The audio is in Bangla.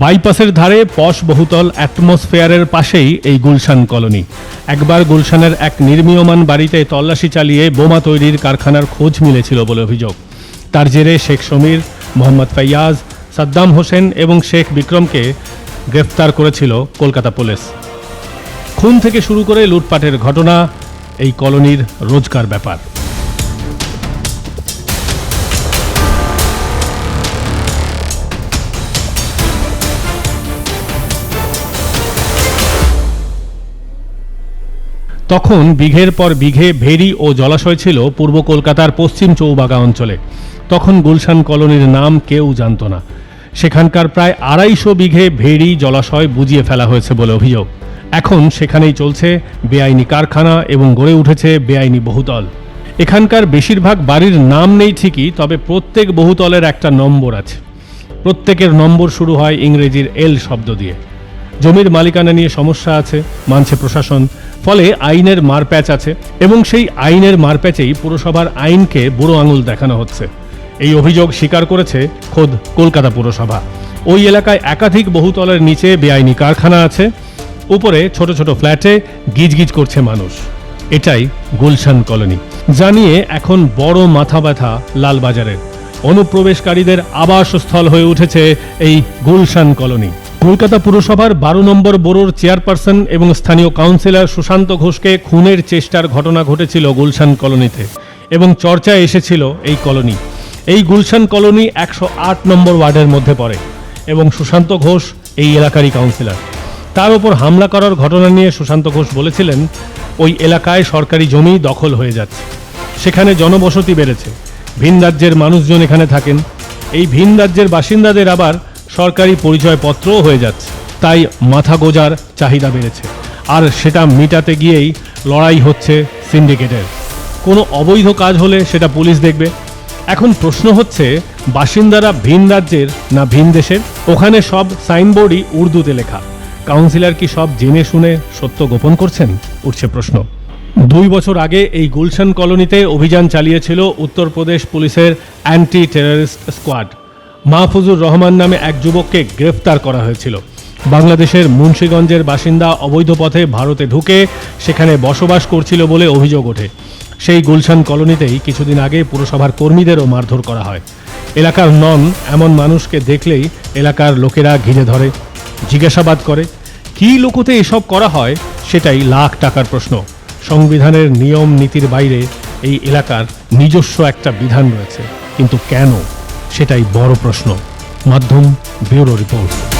বাইপাসের ধারে পশ বহুতল অ্যাটমসফেয়ারের পাশেই এই গুলশান কলোনি। একবার গুলশানের এক নির্মীয়মান বাড়িতে তল্লাশি চালিয়ে বোমা তৈরির কারখানার খোঁজ মিলেছিল বলে অভিযোগ। তার জেরে শেখ সমীর, মোহাম্মদ ফাইয়াজ সাদ্দাম হোসেন এবং শেখ বিক্রমকে গ্রেফতার করেছিল কলকাতা পুলিশ। খুন থেকে শুরু করে লুটপাটের ঘটনা এই কলোনির রোজকার ব্যাপার। তখন বিঘের পর বিঘে ভেরি ও জলাশয় ছিল পূর্ব কলকাতার পশ্চিম চৌবাগা অঞ্চলে। তখন গুলশান কলোনির নাম কেউ জানত না। সেখানকার প্রায় আড়াইশো বিঘে ভেড়ি জলাশয় বুঝিয়ে ফেলা হয়েছে বলে অভিযোগ। এখন সেখানেই চলছে বেআইনি কারখানা এবং গড়ে উঠেছে বেআইনি বহুতল। এখানকার বেশিরভাগ বাড়ির নাম নেই ঠিকই, তবে প্রত্যেক বহুতলের একটা নম্বর আছে। প্রত্যেকের নম্বর শুরু হয় ইংরেজির এল শব্দ দিয়ে। জমির মালিকানা নিয়ে সমস্যা আছে, মানছে প্রশাসন। ফলে আইনের মারপ্যাচ আছে এবং সেই আইনের মারপ্যাচেই পুরসভার আইনকে বুড়ো আঙুল দেখানো হচ্ছে। এই অভিযোগ স্বীকার করেছে খোদ কলকাতা পুরসভা। ওই এলাকায় একাধিক বহুতলের নিচে বেআইনি কারখানা আছে, উপরে ছোট ছোট ফ্ল্যাটে গিজগিজ করছে মানুষ। এটাই গুলশান কলোনি। জানিয়ে এখন বড় মাথা ব্যথা লালবাজারের। অনুপ্রবেশকারীদের আবাসস্থল হয়ে উঠেছে এই গুলশান কলোনি। কলকাতা পুরসভার বারো নম্বর বোরোর চেয়ারপারসন এবং স্থানীয় কাউন্সিলর সুশান্ত ঘোষকে খুনের চেষ্টার ঘটনা ঘটেছিল গুলশান কলোনিতে এবং চর্চায় এসেছিল এই কলোনি। এই গুলশান কলোনি একশো আট নম্বর ওয়ার্ডের মধ্যে পড়ে এবং সুশান্ত ঘোষ এই এলাকারই কাউন্সিলর। তার উপর হামলা করার ঘটনা নিয়ে সুশান্ত ঘোষ বলেছিলেন, ওই এলাকায় সরকারি জমি দখল হয়ে যাচ্ছে। সেখানে জনবসতি বেড়েছে। ভিন রাজ্যের মানুষজন এখানে থাকেন। এই ভিন রাজ্যের বাসিন্দাদের আবার সরকারি পরিচয়পত্রও হয়ে যাচ্ছে। তাই মাথা গোজার চাহিদা বেড়েছে। আর সেটা মিটাতে গিয়েই লড়াই হচ্ছে সিন্ডিকেটের। কোনো অবৈধ কাজ হলে সেটা পুলিশ দেখবে। এখন প্রশ্ন হচ্ছে, বাসিন্দারা ভিন রাজ্যের না ভিন দেশের? ওখানে সব সাইনবোর্ডই উর্দুতে লেখা। কাউন্সিলর কি সব জেনে শুনে সত্য গোপন করছেন? উঠছে প্রশ্ন। দুই বছর আগে এই গুলশান কলোনিতে অভিযান চালিয়েছিল উত্তরপ্রদেশ পুলিশের anti terrorist squad. Mahfuzur Rahman নামে এক যুবককে গ্রেফতার করা হয়েছিল। বাংলাদেশের মুন্সীগঞ্জের বাসিন্দা অবৈধ পথে ভারতে ঢুকে সেখানে বসবাস করছিল বলে অভিযোগ ওঠে। সেই গুলশান কলোনিতেই কিছুদিন আগে পুরসভার কর্মীদেরও মারধর করা হয়। এলাকার নন এমন মানুষকে দেখলেই এলাকার লোকেরা ঘিরে ধরে, জিজ্ঞাসাবাদ করে, কী লোকতে এসব করা হয়? সেটাই লাখ টাকার প্রশ্ন। সংবিধানের নিয়ম নীতির বাইরে এই এলাকার নিজস্ব একটা বিধান রয়েছে। কিন্তু কেন? সেটাই বড় প্রশ্ন। মাধ্যম ব্যুরো রিপোর্ট।